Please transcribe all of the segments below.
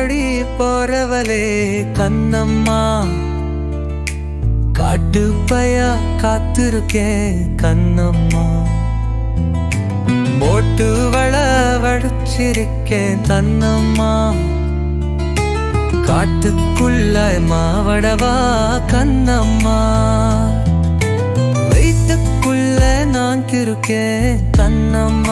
போறவளே கண்ணம்மா. காட்டு பயா காத்திருக்கேன் கண்ணம்மா. போட்டு வள வடிச்சிருக்கேன் தன்னம்மா. காட்டுக்குள்ள மாவடவா கண்ணம்மா. வயிற்றுக்குள்ள நான் இருக்கேன் கண்ணம்மா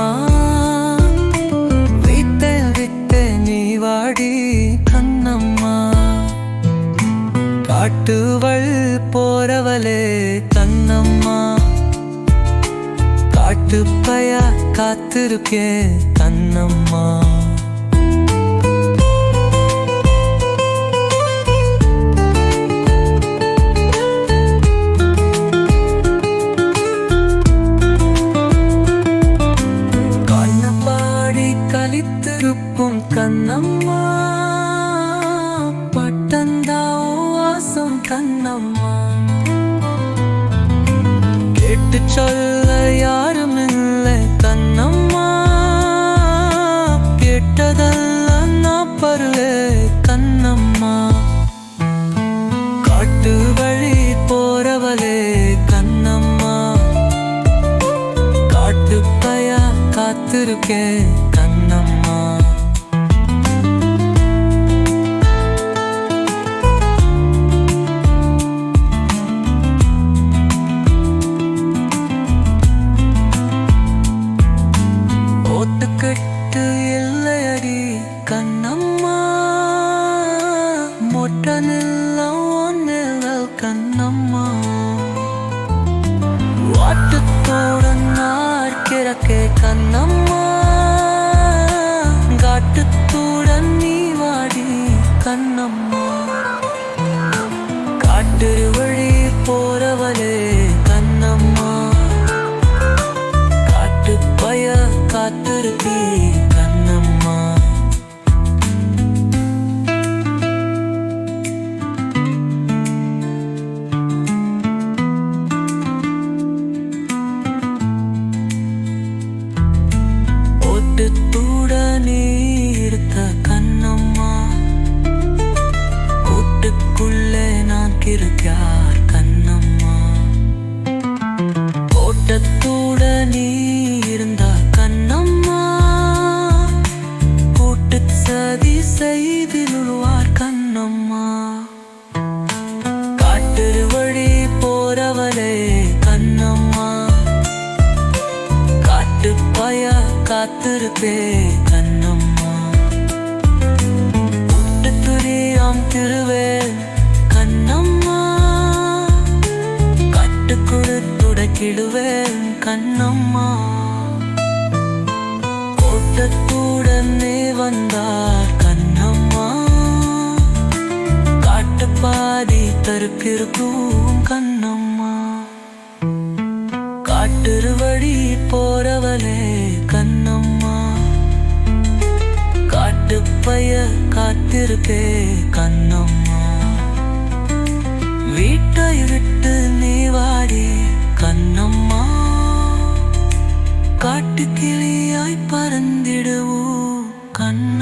காட்டுவள் போறவளே தன்னம்மா காட்டு பயா காத்திருக்கேன் கண்ணம்மா கலித்திருப்பும் கண்ணம்மா. கண்ணம்மா. கேட்டு சொல்ல யாரும் இல்லை கண்ணம்மா. கேட்டதெல்லாம் நான் பருவே கண்ணம்மா. காட்டு வழி போறவளே கண்ணம்மா. காட்டு பய காத்திருக்கேன் இல்லையடி கண்ணம்மா. மொட்டனெல்லாம் ஒன்னில் கண்ணம்மா. வாட்டத்தோடன் நாற்கிறக்கே கண்ணம்மா. சதி செய்திருவார் கண்ணம்மா. காட்டு வழி போறவளே கண்ணம்மா. காட்டு பய காத்திருப்பே கண்ணம்மா. உண்டு துரியாம் திருவேல் கண்ணம்மா. கட்டுக்குழு துடக்கிடுவேன் கண்ணம்மா. கூட்டத்துடனே வந்தார் இருக்கிருக்கும் கண்ணம்மா. காட்டுரு வழி போறவளே கண்ணம்மா. காட்டுப்பைய காத்திருப்பே கண்ணம்மா. வீட்டை விட்டு நீ வாடி கண்ணம்மா. காட்டுக்கிளியாய் பறந்திடுவோம் கண்